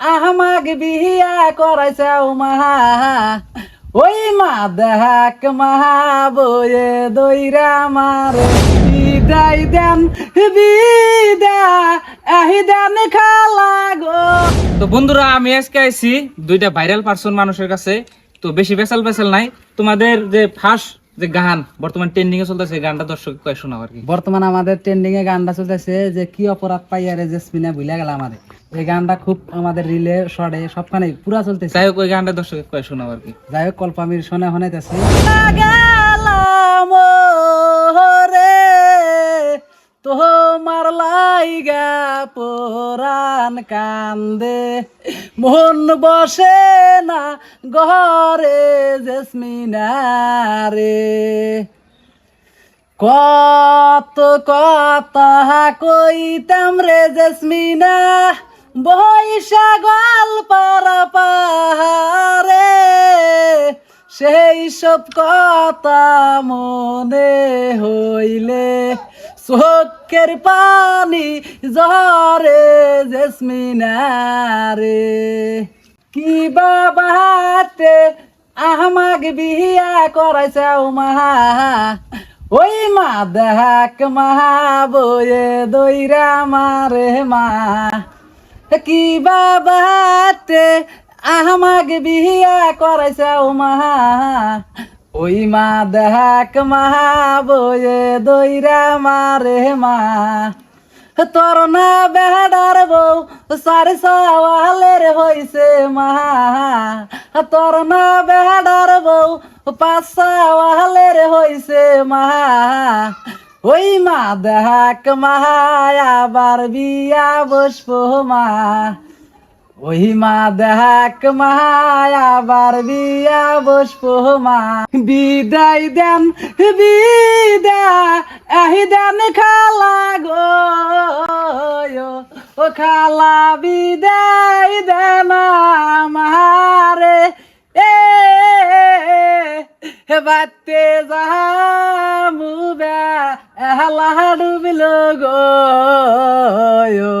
আহামাগ বিহিয়া করাইছে মাহা ওই মা দেহাক মাহা বয়ে দইরা মারে। বিদায় দেন বিদা আহি দেন খালা গো। তো বন্ধুরা, আমি আজকে আইছি দুইটা ভাইরাল পার্সন মানুষের কাছে। তো বেশি বেসাল বেসাল নাই। তোমাদের যে ফার্স্ট যে গান বর্তমান ট্রেন্ডিং এ চলতেছে গানটা দর্শক কয় শোনাও আর কি। বর্তমানে আমাদের ট্রেন্ডিং এ গানটা চলতেছে যে কি অপরাধ পাই আর যে স্পিনা ভুলে গেল আমাদের এই গানটা খুব আমাদের রিলে শর্টে সবখানে পুরা চলতেছে। যাই হোক ওই গানটা দর্শক কয় শোনাও আর কি। যাই হোক কল্পামির শোনে শোনাইতেছে। রে তোমার লাইগা পোরান কান্দে। মন বসে না ঘরে জেসমিনা রে কত কথা কইতাম রে জেসমিনা বৈশা গল্পর পাহাড়ে। সেই সব কথা মনে হইলে চোখের পানি জরে জেসমিনা রে। কি বাবাতে আহমাগ বিয়া করাইছে মাহা ওই মা দেহাক মাহা বয়ে দইরা মারে মা। কি বাবাতে আহমাগ বিয়া করাইছে মাহা ওই মা দেহাক মাহা বয়ে দইরা মারে মা। তোর না বেহাডার বউ, সারি সওয়ালের হইছে মাহা তোর না বেহাডার বউ, পাঁচ সওয়ালের হইছে মাহা ওই মা দেহাক মাহা আবার বিয়া বসবো মা। ওই মা দেহাক মা আবার বিয়া বসবো মা বিদায় দেন বিদা আহি দেন খালা গো ও খালা বিদায় দেন আমারে এ বাতে যামু এহলা ডুবিল গো